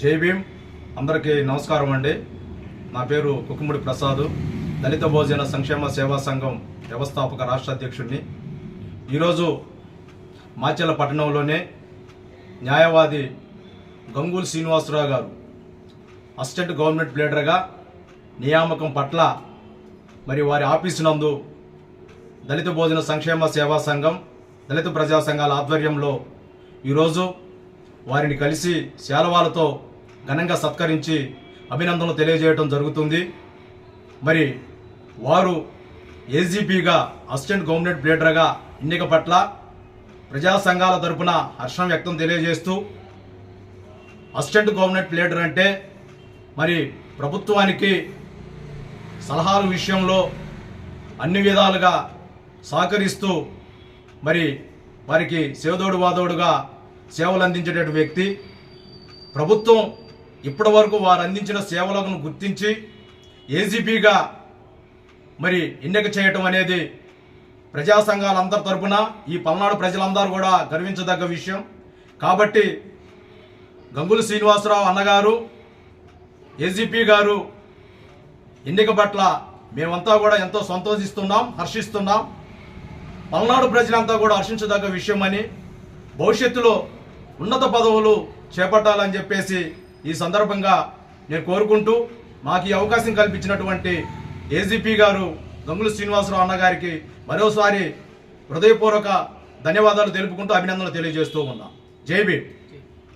జై భీమ్. అందరికీ నమస్కారం అండి. నా పేరు కుకుముడి ప్రసాద్. దళిత భోజన సంక్షేమ సేవా సంఘం వ్యవస్థాపక రాష్ట్ర అధ్యక్షుడిని. ఈరోజు మాచెల్ల పట్టణంలోనే న్యాయవాది గంగూల్ శ్రీనివాసరావు గారు అసిస్టెంట్ గవర్నమెంట్ ప్లేడర్గా నియామకం పట్ల మరి వారి ఆఫీసు నందు దళిత భోజన సంక్షేమ సేవా సంఘం దళిత ప్రజా సంఘాల ఆధ్వర్యంలో ఈరోజు వారిని కలిసి శాలవాలతో ఘనంగా సత్కరించి అభినందనలు తెలియజేయడం జరుగుతుంది. మరి వారు ఏజీపీగా అసిస్టెంట్ గవర్నమెంట్ ప్లేడర్గా ఎన్నిక పట్ల ప్రజా సంఘాల తరపున హర్షం వ్యక్తం తెలియజేస్తూ అసిస్టెంట్ గవర్నమెంట్ లీడర్ అంటే మరి ప్రభుత్వానికి సలహాల విషయంలో అన్ని విధాలుగా సహకరిస్తూ మరి వారికి సేవదోడు వాదోడుగా సేవలు అందించేటటువంటి వ్యక్తి. ప్రభుత్వం ఇప్పటి వరకు వారు అందించిన సేవలను గుర్తించి ఏజీపీగా మరి ఎన్నిక చేయటం అనేది ప్రజా సంఘాలందరి తరపున ఈ పల్నాడు ప్రజలందరూ కూడా గర్వించదగ్గ విషయం. కాబట్టి గంగుల శ్రీనివాసరావు అన్నగారు ఏజీపీ గారు ఎన్నిక పట్ల మేమంతా కూడా ఎంతో సంతోషిస్తున్నాం హర్షిస్తున్నాం. పల్నాడు ప్రజలంతా కూడా హర్షించదగ్గ విషయం అని భవిష్యత్తులో ఉన్నత పదవులు చేపట్టాలని చెప్పేసి ఈ సందర్భంగా నేను కోరుకుంటూ మాకు ఈ అవకాశం కల్పించినటువంటి ఏజీపీ గారు గంగుల శ్రీనివాసరావు అన్నగారికి మరోసారి హృదయపూర్వక ధన్యవాదాలు తెలుపుకుంటూ అభినందనలు తెలియజేస్తూ ఉన్నాం. జై భీమ్.